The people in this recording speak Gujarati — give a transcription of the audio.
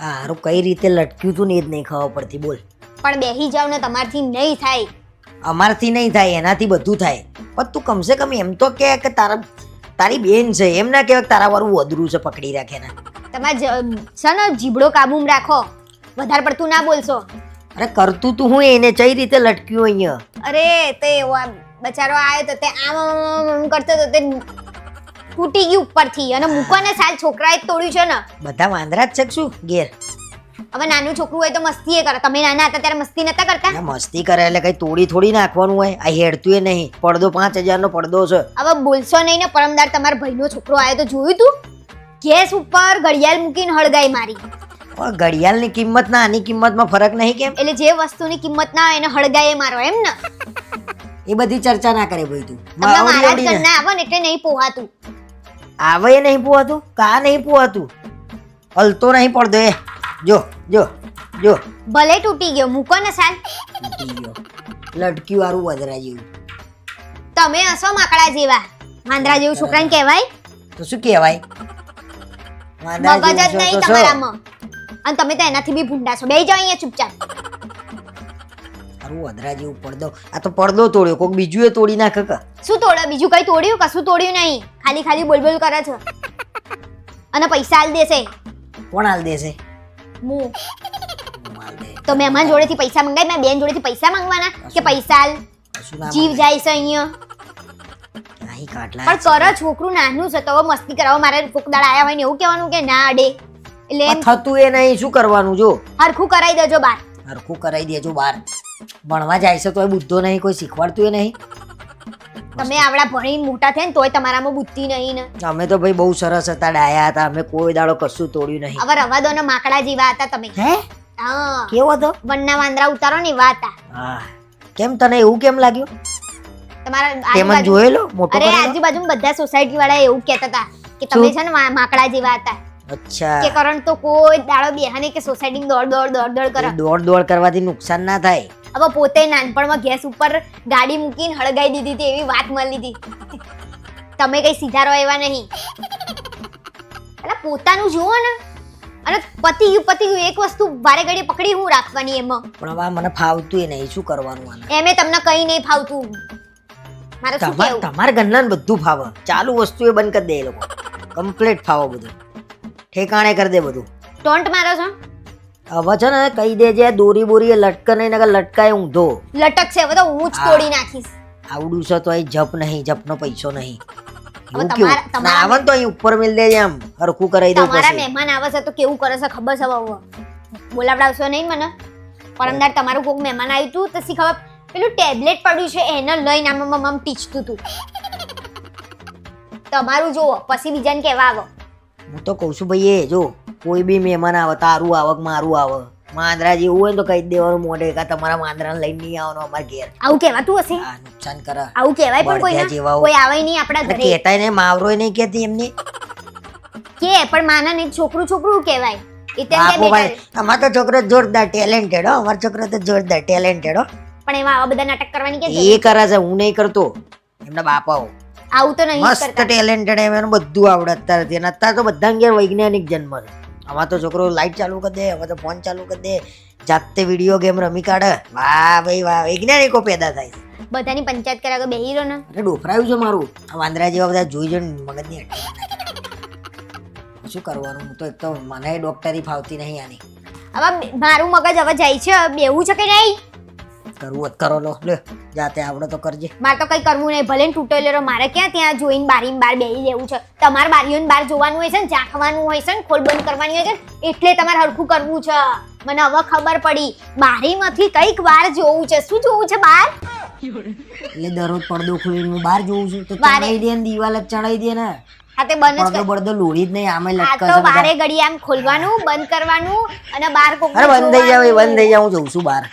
હારું કઈ રીતે લટક્યું તું ને એ જ નહીં ખબર પડતી બોલ. પણ બેહી જાવ ને તમારથી નહીં થાય. અમારથી નહીં થાય એનાથી બધું થાય. પણ તું કમસે કમ એમ તો કે કે તારા તારી બેન છે એમ ના કહેવાય કે તારા વાળું વધરું છે પકડી રાખે ને. તમારે છે ને જીબડો કાબૂમ રાખો. વધારે પડતું ના બોલશો. અરે કરતું તું હું એને કઈ રીતે લટક્યું અહીંયા? અરે તે એવો બચારો આવ્યો તો તે આમ કરતો તો તે તૂટી ગયું ઉપરથી અને મૂકોને સાલ છોકરાએ જ તોડ્યું છે ને. બધા વાંદરા જ છે કે શું? ઘેર. હવે નાનું છોકરું હોય તો મસ્તી એ કરે. તમે નાના હતા ત્યારે મસ્તી નતા કરતા? મસ્તી કરે એટલે કઈ તોડી થોડી નાખવાનું હોય. આ હેડતું એ નહીં. પડદો પાંચ હજાર નો પડદો છે. હવે બોલશો નહીં ને પરમદાર તમારા ભાઈનો છોકરો આવ્યો તો જોયું તું? ગેસ ઉપર ઘડિયાળ મૂકીને હળગાઈ મારી. પણ ઘડિયાળની કિંમત ના આની કિંમતમાં ફરક નહીં કેમ? એટલે જે વસ્તુની કિંમત ના હોય એને હળગાઈ મારો એમ ને? એ બધી ચર્ચા ના કરે ભાઈ તું. તમને માવડી મહારાજ અડીને. આવે ને એટલે નહીં પોહાતું. આવે નહીં પૂવાતું? કા નહીં પૂવાતું? હલતો નહીં પડદો એ જો જો જો. ભલે તૂટી ગયો મૂકો ને સાલ. તૂટી લટક્યું વાળું વધરા જેવું. તમે હશો માકડા જેવા. વાંદરા જેવું છોકરાને કહેવાય? તો શું કહેવાય? મગજ જ નહીં. તમારામાં. અને તમે તો એનાથી બી ભૂંડા છો. બેહી જાઓ અહીંયા ચૂપચાપ. તારું વધરા જેવું પડદો. આ તો પડદો તોડ્યો. કોક બીજું એ તોડી નાખે કે? શું તોડે? બીજું કઈ તોડ્યું? કશું તોડ્યું નહીં. ખાલી ખાલી બોલ બોલ કરે છે. અને પૈસા આલ દેશે. કોણ આલ દેશે? હું. તો મહેમાન જોડેથી પૈસા મંગાય મેં બેન જોડેથી પૈસા માંગવાના કે પૈસા આલ? જીવ જાય છે અહીંયા. કાટલા પણ કરો છોકરું નાનું છે તો મસ્તી કરાવો. મારે કોકદાડ આયા હોય ને એવું કહેવાનું કે ના અડે. એટલે થતું એ નહીં. શું કરવાનું જો? હરખું કરાવી દેજો બાર હરખું કરાવી દેજો બાર ભણવા જાય છે તોય બુદ્ધો નહીં કોઈ શીખવાડતું નહીં. તમે આવડા ભણીને મોટા થયા ને તોય તમારામાં બુદ્ધિ નહીં ને. અમે તો ભાઈ બહુ સરસ હતા ડાયા હતા અમે કોઈ દાડો કશું તોડ્યું નહીં. હવે રવા દો ને માકડા જેવા હતા તમે. હે? હા. કેવો હતો? વનના વાંદરા ઉતારો ને એવા હતા. હા. કેમ તને એવું કેમ લાગ્યું? તમારા તેમાં આજુબાજુ- જોયેલો? મોટો અરે આજુબાજુ બધા સોસાયટી વાળા એવું કહેતા હતા કે તમે છે ને માકડા જેવા હતા. અચ્છા. કે કરણ તો કોઈ દાડો બેહાને કે સોસાયટી દોડ દોડ દોડ દોડ કરે. દોડ દોડ કરવાથી નુકસાન ના થાય. હવે પોતે નાનપણમાં ગેસ ઉપર ગાડી મૂકીને હળગાઈ દીધી હતી એવી વાત મળી હતી તમે કઈ સીધા રહો એવા નહીં. એટલે પોતાનું જુઓ ને. અને પતિ ગયું પતિ ગયું એક વસ્તુ વારે ઘડી પકડી હું રાખવાની એમાં. પણ હવે મને ફાવતું એ નહીં શું કરવાનું આને? એમે તમને કઈ નહીં ફાવતું. મારે શું તમાર તમારા ઘરના ને બધું ફાવે. ચાલુ વસ્તુ એ બંધ કરી દે એ લોકો. કમ્પ્લીટ ફાવો બધું. ઠેકાણે કરી દે બધું. ટોન્ટ મારો છો? હવે છે ને કહી દેજે દોરી બોરી લટકે નહીં નકર લટકાય ઊંધો. લટક છે હવે તો હું જ તોડી નાખીશ. આવડું છે તો અહીં જપ નહીં જપનો પૈસો નહીં. એવું કેવું? તમારા- ના આવે ને તો અહીં ઉપર મિલ દેજે આમ હરખું કરાવી દઉં તમારા પછી. મહેમાન આવે છે તો કેવું કરે છે ખબર છે બહુ બોલાવડાવશો નહીં મને? પરમદાર તમારું કોઈક મહેમાન આવ્યું હતું તો શી ખબર પેલું ટેબ્લેટ પડ્યું છે એને લઈને આમ આમ આમ ટીચતું હતું તમારું જુઓ પછી બીજાને કહેવા આવો. હું તો કહું છું ભાઈ એ જો. કોઈ બી મહેમાન આવે તારું આવક મારું આવે. માંદરા જેવું હોય તો કહી દેવાનું મોઢે કા તમારા માંદરાને લઈને નહીં આવવાનું અમારા ઘેર. આવું કહેવાતું હશે? આ નુકસાન કરે. આવું કહેવાય પણ કોઈ જેવા કોઈ આવે નહીં આપણા ઘરે? કહેતાય ને માવરોય નહીં કહેતી એમની. કે પણ માના ને છોકરું છોકરું કહેવાય. અમારો તો છોકરો જોરદાર ટેલેન્ટેડ હો અમારો છોકરો તો જોરદાર ટેલેન્ટેડ હો. પણ એમાં આવા બધા નાટક કરવાની કે એ કરે છે હું નહીં કરતો. એમના બાપાઓ આવું તો નહીં મસ્ત ટેલેન્ટેડ એમ એનું બધું આવડે અત્યારથી. અને અત્યારે તો બધા ઘેર વૈજ્ઞાનિક જન્મ છે. આમાં તો છોકરો લાઈટ ચાલુ કરી દે હવે તો ફોન ચાલુ કરી દે. જાતે વીડિયો ગેમ રમી કાઢે. વાહ ભાઈ વાહ. વૈજ્ઞાનિકો પેદા થાય છે. બધાની પંચાયત કર્યા કે બેહી રહ્યો ને? અરે ડોફરાયું છે મારું. આ વાંદરા જેવા બધા જોઈ જોઈને મગજની અટકી શું કરવાનું? હું તો એક તો મને ડોક્ટરી ફાવતી નહીં આની. હવે મારું મગજ હવે જાય છે બેવું છે કે નહીં? કરવું હોત કરો લો. લે જાતે આવડે તો કરજે. મારે તો કઈ કરવું નહીં ભલે તૂટેલો મારે ક્યાં ત્યાં જોઈને બારીમાં બાર બેહી રહેવું છે. તમારે બારીઓને બાર જોવાનું હોય છે ને ચાખવાનું હોય છે ને ખોલ બંધ કરવાની હોય છે એટલે તમારે હરખું કરવું છે. મને હવે ખબર પડી બારીમાંથી કંઈક વાર જોવું છે. શું જોવું છે બાર એટલે દરરોજ પડદો ખોલીને હું બહાર જોઉં છું તો. ચડાઈ દે ને દિવાલ જ ચડાઈ દે ને. હા તે બંધ જ પડદો લોડી જ નહીં આમે લટકે તો બારે ઘડી આમ ખોલવાનું બંધ કરવાનું અને બાર કોક અરે બંધ થઈ જાવ બંધ થઈ જાવ હું જોઉં છું બહાર.